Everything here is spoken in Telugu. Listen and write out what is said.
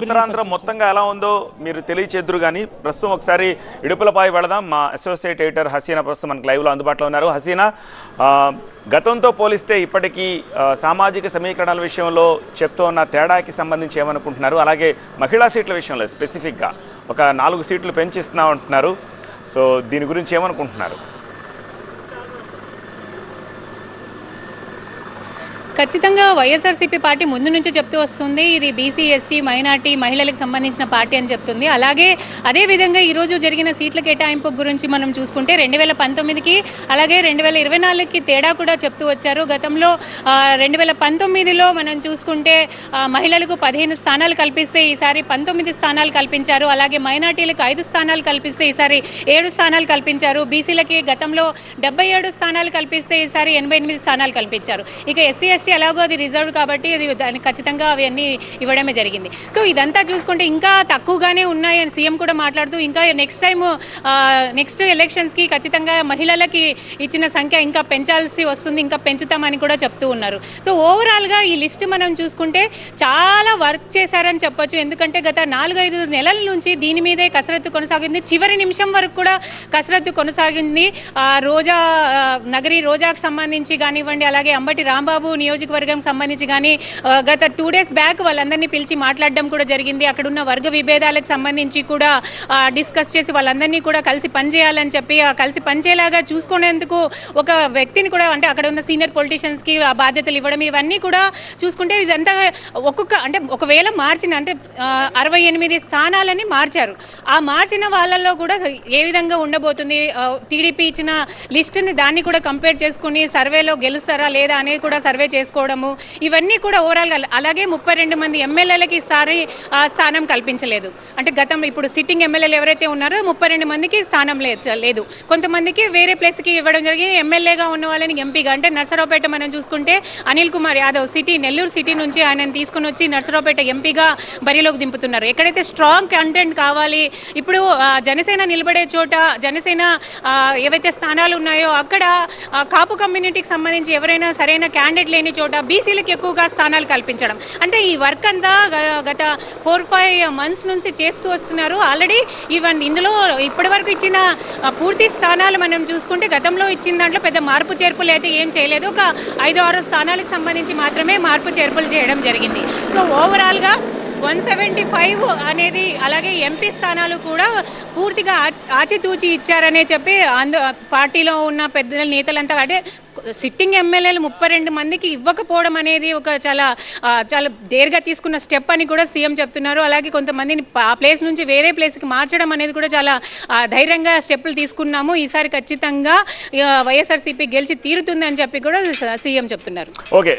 ఉత్తరాంధ్ర మొత్తంగా ఎలా ఉందో మీరు తెలియచేద్దరు కానీ ప్రస్తుతం ఒకసారి ఇడుపులపై వెళదాం. మా అసోసియేట్ ఎడిటర్ హసీనా ప్రస్తుతం మనకు లైవ్లో అందుబాటులో ఉన్నారు. హసీనా గతంతో పోలిస్తే ఇప్పటికీ సామాజిక సమీకరణల విషయంలో చెప్తూ ఉన్న తేడాకి సంబంధించి ఏమనుకుంటున్నారు? అలాగే మహిళా సీట్ల విషయంలో స్పెసిఫిక్గా ఒక నాలుగు సీట్లు పెంచిస్తున్నాం అంటున్నారు సో దీని గురించి ఏమనుకుంటున్నారు? ఖచ్చితంగా వైఎస్ఆర్సీపీ పార్టీ ముందు నుంచి చెప్తూ వస్తుంది. ఇది బీసీ ఎస్టీ మైనార్టీ మహిళలకు సంబంధించిన పార్టీ అని చెప్తుంది. అలాగే అదేవిధంగా ఈరోజు జరిగిన సీట్ల కేటాయింపు గురించి మనం చూసుకుంటే రెండు వేల పంతొమ్మిదికి అలాగే రెండు వేల ఇరవై నాలుగుకి తేడా కూడా చెప్తూ వచ్చారు. గతంలో రెండు వేల పంతొమ్మిదిలో మనం చూసుకుంటే మహిళలకు పదిహేను స్థానాలు కల్పిస్తే ఈసారి పంతొమ్మిది స్థానాలు కల్పించారు. అలాగే మైనార్టీలకు ఐదు స్థానాలు కల్పిస్తే ఈసారి ఏడు స్థానాలు కల్పించారు. బీసీలకి గతంలో డెబ్బై ఏడు స్థానాలు కల్పిస్తే ఈసారి ఎనభై ఎనిమిది స్థానాలు కల్పించారు. ఇక ఎస్సీ ఎస్టీ ఎలాగో అది రిజర్వ్ కాబట్టి అది దానికి ఖచ్చితంగా అవన్నీ ఇవ్వడమే జరిగింది. సో ఇదంతా చూసుకుంటే ఇంకా తక్కువగానే ఉన్నాయి అని సీఎం కూడా మాట్లాడుతూ ఇంకా నెక్స్ట్ టైం నెక్స్ట్ ఎలక్షన్స్కి ఖచ్చితంగా మహిళలకి ఇచ్చిన సంఖ్య ఇంకా పెంచాల్సి వస్తుంది ఇంకా పెంచుతామని కూడా చెప్తూ ఉన్నారు. సో ఓవరాల్గా ఈ లిస్ట్ మనం చూసుకుంటే చాలా వర్క్ చేశారని చెప్పొచ్చు. ఎందుకంటే గత నాలుగైదు నెలల నుంచి దీని మీదే కసరత్తు కొనసాగింది. చివరి నిమిషం వరకు కూడా కసరత్తు కొనసాగింది. రోజా నగరి రోజాకు సంబంధించి కానివ్వండి అలాగే అంబటి రాంబాబు నియోజకవర్గం సంబంధించి కానీ గత టూ డేస్ బ్యాక్ వాళ్ళందరినీ పిలిచి మాట్లాడడం కూడా జరిగింది. అక్కడ ఉన్న వర్గ విభేదాలకు సంబంధించి కూడా డిస్కస్ చేసి వాళ్ళందరినీ కూడా కలిసి పనిచేయాలని చెప్పి కలిసి పనిచేయలాగా చూసుకునేందుకు ఒక వ్యక్తిని కూడా అంటే అక్కడ ఉన్న సీనియర్ పొలిటీషియన్స్కి బాధ్యతలు ఇవ్వడం ఇవన్నీ కూడా చూసుకుంటే ఇదంతా ఒక్కొక్క అంటే ఒకవేళ మార్చిన అంటే అరవై ఎనిమిది స్థానాలని మార్చారు. ఆ మార్చిన వాళ్ళల్లో కూడా ఏ విధంగా ఉండబోతుంది? టీడీపీ ఇచ్చిన లిస్ట్ని దాన్ని కూడా కంపేర్ చేసుకుని సర్వేలో గెలుస్తారా లేదా అనేది కూడా సర్వే చేసుకోవడము ఇవన్నీ కూడా ఓవరాల్గా అలాగే ముప్పై రెండు మంది ఎమ్మెల్యేలకి ఈసారి స్థానం కల్పించలేదు. అంటే గతం ఇప్పుడు సిట్టింగ్ ఎమ్మెల్యేలు ఎవరైతే ఉన్నారో ముప్పై రెండు మందికి స్థానం లేదు. కొంతమందికి వేరే ప్లేస్కి ఇవ్వడం జరిగింది ఎమ్మెల్యేగా ఉన్న వాళ్ళని ఎంపీగా అంటే నర్సరావుపేట మనం చూసుకుంటే అనిల్ కుమార్ యాదవ్ సిటీ నెల్లూరు సిటీ నుంచి ఆయనను తీసుకుని వచ్చి నర్సరావుపేట ఎంపీగా బరిలోకి దింపుతున్నారు. ఎక్కడైతే స్ట్రాంగ్ కంటెంట్ కావాలి ఇప్పుడు జనసేన నిలబడే చోట జనసేన ఏవైతే స్థానాలు ఉన్నాయో అక్కడ కాపు కమ్యూనిటీకి సంబంధించి ఎవరైనా సరైన క్యాండిడేట్ లేని చోట బీసీలకు ఎక్కువగా స్థానాలు కల్పించడం. అంటే ఈ వర్క్ అంతా గ- గత ఫోర్ ఫైవ్ మంత్స్ నుంచి చేస్తూ వస్తున్నారు. ఆల్రెడీ ఈవెన్ ఇందులో ఇప్పటి వరకు ఇచ్చిన పూర్తి స్థానాలు మనం చూసుకుంటే గతంలో ఇచ్చిన దాంట్లో పెద్ద మార్పు చేర్పులు అయితే ఏం చేయలేదు. ఒక ఐదు ఆరు స్థానాలకు సంబంధించి మాత్రమే మార్పు చేర్పులు చేయడం జరిగింది. సో ఓవరాల్గా వన్ సెవెంటీ ఫైవ్ అనేది అలాగే ఎంపీ స్థానాలు కూడా పూర్తిగా ఆచితూచి ఇచ్చారనే చెప్పి అందు పార్టీలో ఉన్న పెద్ద నేతలంతా అంటే సిట్టింగ్ ఎమ్మెల్యేలు ముప్పై రెండు మందికి ఇవ్వకపోవడం అనేది ఒక చాలా చాలా దేర్గా తీసుకున్న స్టెప్ అని కూడా సీఎం చెప్తున్నారు. అలాగే కొంతమందిని ఆ ప్లేస్ నుంచి వేరే ప్లేస్కి మార్చడం అనేది కూడా చాలా ధైర్యంగా స్టెప్పులు తీసుకున్నాము. ఈసారి ఖచ్చితంగా వైఎస్ఆర్సీపీ గెలిచి తీరుతుందని చెప్పి కూడా సీఎం చెప్తున్నారు. ఓకే